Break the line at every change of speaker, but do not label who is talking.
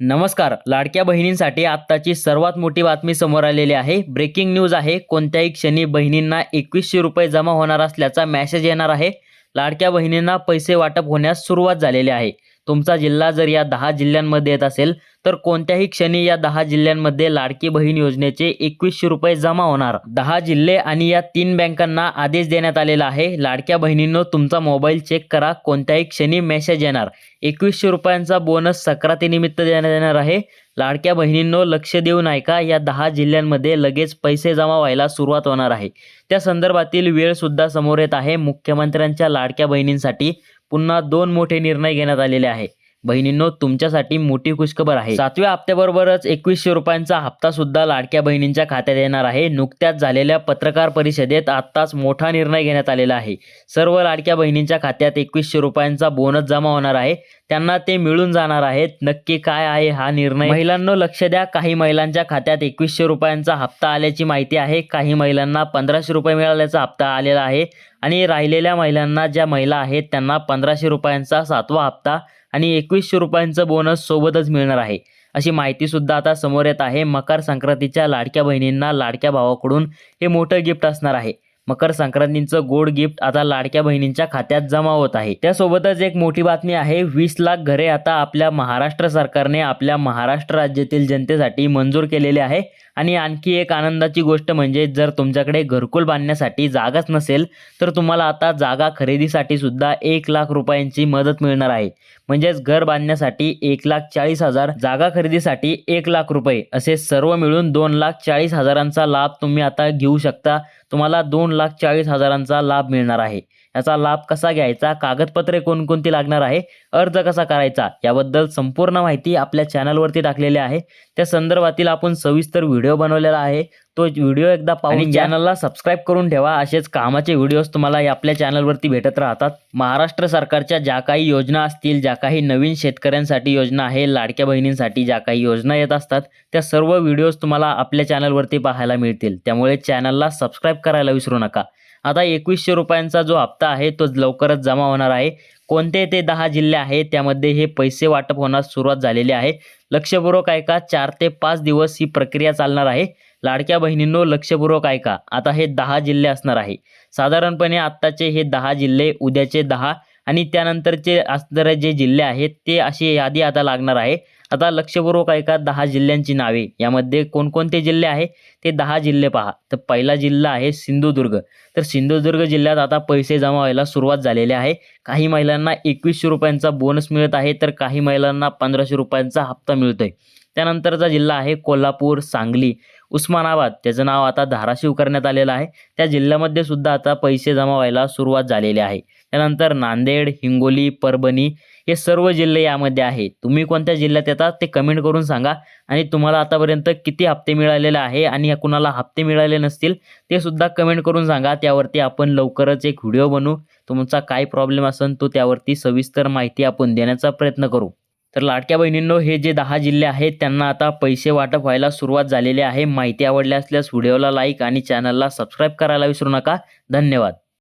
नमस्कार. लाडक्या बहिणींसाठी आत्ताची सर्वात मोठी बातमी समोर आलेली आहे. ब्रेकिंग न्यूज आहे. कोणत्याही क्षणी बहिणींना एकवीसशे रुपये जमा होणार असल्याचा मॅसेज येणार आहे. लाडक्या बहिणींना पैसे वाटप होण्यास सुरुवात झालेली आहे. तुमचा जिल्हा जर या दहा जिल्ह्यांमध्ये येत असेल तर कोणत्याही क्षणी या दहा जिल्ह्यांमध्ये लाडकी बहीण योजनेचे एकवीसशे रुपये जमा होणार. दहा जिल्हे आणि या तीन बँकांना आदेश देण्यात आलेला आहे. लाडक्या बहिणींनो तुमचा मोबाईल चेक करा. कोणत्याही क्षणी मेसेज येणार. एकवीसशे रुपयांचा बोनस सक्रातीनिमित्त देण्यात येणार आहे. लाडक्या बहिणींनो लक्ष देऊन ऐका. या दहा जिल्ह्यांमध्ये लगेच पैसे जमा व्हायला सुरुवात होणार आहे. त्या संदर्भातील वेळसुद्धा समोर येत आहे. मुख्यमंत्र्यांच्या लाडक्या बहिणींसाठी पुन्हा दोन मोठे निर्णय घेण्यात आलेले आहे. बहिणींनो तुमच्यासाठी मोठी खुशखबर आहे. सातव्या हप्त्याबरोबरच एकवीसशे रुपयांचा हप्ता सुद्धा लाडक्या बहिणींच्या खात्यात येणार आहे. नुकत्याच झालेल्या पत्रकार परिषदेत आत्ताच मोठा निर्णय घेण्यात आलेला आहे. सर्व लाडक्या बहिणींच्या खात्यात एकवीसशे रुपयांचा बोनस जमा होणार आहे. त्यांना ते मिळून जाणार आहेत. नक्की काय आहे हा निर्णय? महिलांनो लक्ष द्या. काही महिलांच्या खात्यात एकवीसशे रुपयांचा हप्ता आल्याची माहिती आहे. काही महिलांना पंधराशे रुपये मिळाल्याचा हप्ता आलेला आहे. आणि राहिलेल्या महिलांना ज्या महिला आहेत त्यांना पंधराशे रुपयांचा सातवा हप्ता आणि एकवीसशे रुपयांचं बोनस सोबतच मिळणार आहे. अशी माहिती सुद्धा आता समोर येत आहे. मकर संक्रांतीच्या लाडक्या बहिणींना लाडक्या भावाकडून हे मोठं गिफ्ट असणार आहे. मकर संक्रांतीचं गोड गिफ्ट आता लाडक्या बहिणींच्या खात्यात जमा होत आहे. त्यासोबतच एक मोठी बातमी आहे. वीस लाख घरे आता आपल्या महाराष्ट्र सरकारने आपल्या महाराष्ट्र राज्यातील जनतेसाठी मंजूर केलेले आहे. आणि आणखी एक आनंदाची गोष्ट म्हणजे जर तुमच्याकडे घरकुल बांधण्यासाठी जागाच नसेल तर तुम्हाला आता जागा खरेदीसाठी सुद्धा एक लाख रुपयांची मदत मिळणार आहे. म्हणजेच घर बांधण्यासाठी एक लाख चाळीस हजार जागा खरेदीसाठी एक लाख रुपये असे सर्व मिळून दोन लाख चाळीस हजारांचा लाभ तुम्ही आता घेऊ शकता. तुम्हाला दोन लाख चाळीस हजारांचा लाभ मिळणार आहे. याचा लाभ कसा घ्यायचा? कागदपत्रे कोणकोणती लागणार आहे? अर्ज कसा करायचा? याबद्दल संपूर्ण माहिती आपल्या चॅनलवरती टाकलेली आहे. त्या संदर्भातील आपण सविस्तर व्हिडिओ बनवलेला आहे. तो व्हिडिओ एकदा पाहून चॅनलला सबस्क्राईब करून ठेवा. असेच कामाचे व्हिडिओज तुम्हाला आपल्या चॅनलवरती भेटत राहतात. महाराष्ट्र सरकारच्या ज्या काही योजना असतील ज्या काही नवीन शेतकऱ्यांसाठी योजना आहे लाडक्या बहिणींसाठी ज्या काही योजना येत असतात त्या सर्व व्हिडिओज तुम्हाला आपल्या चॅनलवरती पाहायला मिळतील. त्यामुळे चॅनलला सबस्क्राईब करायला विसरू नका. आता एकवीसशे रुपयांचा जो हप्ता आहे तो लवकरच जमा होणार आहे. कोणते ते दहा जिल्हे आहेत त्यामध्ये हे पैसे वाटप होण्यास सुरुवात झालेली आहे. लक्षपूर्वक ऐका चार ते पाच दिवस ही प्रक्रिया चालणार आहे. लाडक्या बहिणींनो लक्षपूर्वक ऐका. आता हे दहा जिल्हे असणार आहे. साधारणपणे आत्ताचे हे दहा जिल्हे उद्याचे दहा आणि त्यानंतरचे असणारे जे जिल्हे आहेत ते अशी यादी आता लागणार आहे. आता लक्षपूर्वक ऐका दहा जिल्ह्यांची नावे. यामध्ये कोणकोणते जिल्हे आहे? ते दहा जिल्हे पहा. तर पहिला जिल्हा आहे सिंधुदुर्ग. तर सिंधुदुर्ग जिल्ह्यात आता पैसे जमा व्हायला सुरुवात झालेली आहे. काही महिलांना एकवीसशे रुपयांचा बोनस मिळत आहे तर काही महिलांना पंधराशे रुपयांचा हप्ता मिळतोय. त्यानंतरचा जिल्हा आहे कोल्हापूर सांगली. उस्मानाबाद त्याचं नाव आता धाराशिव करण्यात आलेलं आहे. त्या जिल्ह्यामध्ये सुद्धा आता पैसे जमा व्हायला सुरुवात झालेली आहे. त्यानंतर नांदेड हिंगोली परभणी हे सर्व जिल्हे यामध्ये आहे. तुम्ही कोणत्या जिल्ह्यात येतात ते कमेंट करून सांगा आणि तुम्हाला आतापर्यंत किती हप्ते मिळालेले आहे आणि या कुणाला हप्ते मिळाले नसतील ते सुद्धा कमेंट करून सांगा. त्यावरती आपण लवकरच एक व्हिडिओ बनवू. तुमचा काय प्रॉब्लेम असेल तो त्यावरती सविस्तर माहिती आपण देण्याचा प्रयत्न करू. तर लाडक्या बहिणींनो हे जे दहा जिल्हे आहेत त्यांना आता पैसे वाटप व्हायला सुरुवात झालेली आहे. माहिती आवडली असल्यास व्हिडिओला लाईक आणि चॅनलला सबस्क्राईब करायला विसरू नका. धन्यवाद.